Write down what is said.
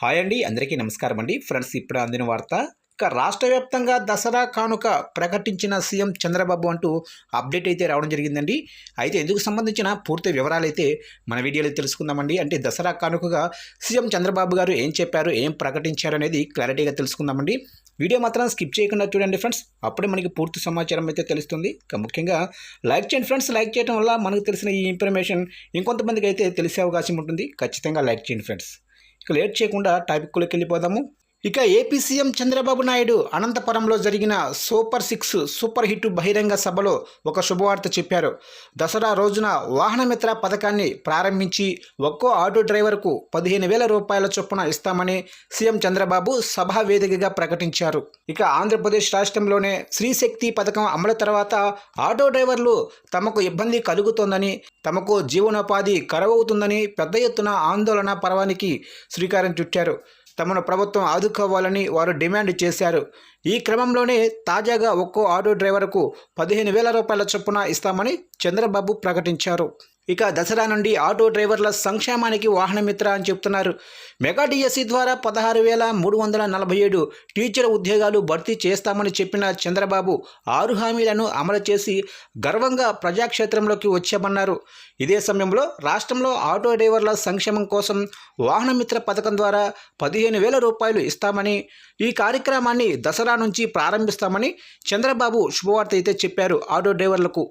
Hi అండి అందరికీ నమస్కారం అండి. ఫ్రెండ్స్ ఇప్పుడు అందిన వార్త ఇక రాష్ట్ర వ్యాప్తంగా దసరా కానుక ప్రకటించిన సీఎం చంద్రబాబు అంటూ అప్డేట్ అయితే రావడం జరిగిందండి. అయితే ఎందుకు సంబంధించిన పూర్తి వివరాలు అయితే మన వీడియోలో తెలుసుకుందామండి. అంటే దసరా కానుకగా సీఎం చంద్రబాబు గారు ఏం చెప్పారు ఏం ప్రకటించారు అనేది క్లారిటీగా తెలుసుకుందామండి. వీడియో మాత్రం స్కిప్ చేయకుండా చూడండి ఫ్రెండ్స్. అప్పుడే మనకి పూర్తి సమాచారం అయితే తెలుస్తుంది. ఇక ముఖ్యంగా లైక్ చేయండి ఫ్రెండ్స్. లైక్ చేయడం వల్ల మనకు తెలిసిన ఈ ఇన్ఫర్మేషన్ ఇంకొంతమందికి అయితే తెలిసే అవకాశం ఉంటుంది. ఖచ్చితంగా లైక్ చేయండి ఫ్రెండ్స్. ఇక లేట్ చేయకుండా టాపిక్లోకి వెళ్ళిపోదాము. ఇక ఏపీ సీఎం చంద్రబాబు నాయుడు అనంతపురంలో జరిగిన సూపర్ సిక్స్ సూపర్ హిట్ బహిరంగ సభలో ఒక శుభవార్త చెప్పారు. దసరా రోజున వాహనమిత్ర పథకాన్ని ప్రారంభించి ఒక్కో ఆటో డ్రైవర్కు పదిహేను వేల రూపాయల చొప్పున ఇస్తామని సీఎం చంద్రబాబు సభా వేదికగా ప్రకటించారు. ఇక ఆంధ్రప్రదేశ్ రాష్ట్రంలోనే శ్రీశక్తి పథకం అమలు తర్వాత ఆటో డ్రైవర్లు తమకు ఇబ్బంది కలుగుతోందని తమకు జీవనోపాధి కరవవుతుందని పెద్ద ఎత్తున ఆందోళన పర్వానికి శ్రీకారం చుట్టారు. తమను ప్రభుత్వం ఆదుకోవాలని వారు డిమాండ్ చేశారు. ఈ క్రమంలోనే తాజాగా ఒక్కో ఆటో డ్రైవర్కు పదిహేను వేల రూపాయల చొప్పున ఇస్తామని చంద్రబాబు ప్రకటించారు. ఇక దసరా నుండి ఆటో డ్రైవర్ల సంక్షేమానికి వాహనమిత్ర అని చెప్తున్నారు. మెగా డిఎస్సి ద్వారా పదహారు వేల మూడు వందల నలభై ఏడు టీచర్ ఉద్యోగాలు భర్తీ చేస్తామని చెప్పిన చంద్రబాబు ఆరు హామీలను అమలు చేసి గర్వంగా ప్రజాక్షేత్రంలోకి వచ్చామన్నారు. ఇదే సమయంలో రాష్ట్రంలో ఆటో డ్రైవర్ల సంక్షేమం కోసం వాహనమిత్ర పథకం ద్వారా పదిహేను వేల రూపాయలు ఇస్తామని ఈ కార్యక్రమాన్ని దసరా నుంచి ప్రారంభిస్తామని చంద్రబాబు శుభవార్త అయితే చెప్పారు ఆటో డ్రైవర్లకు.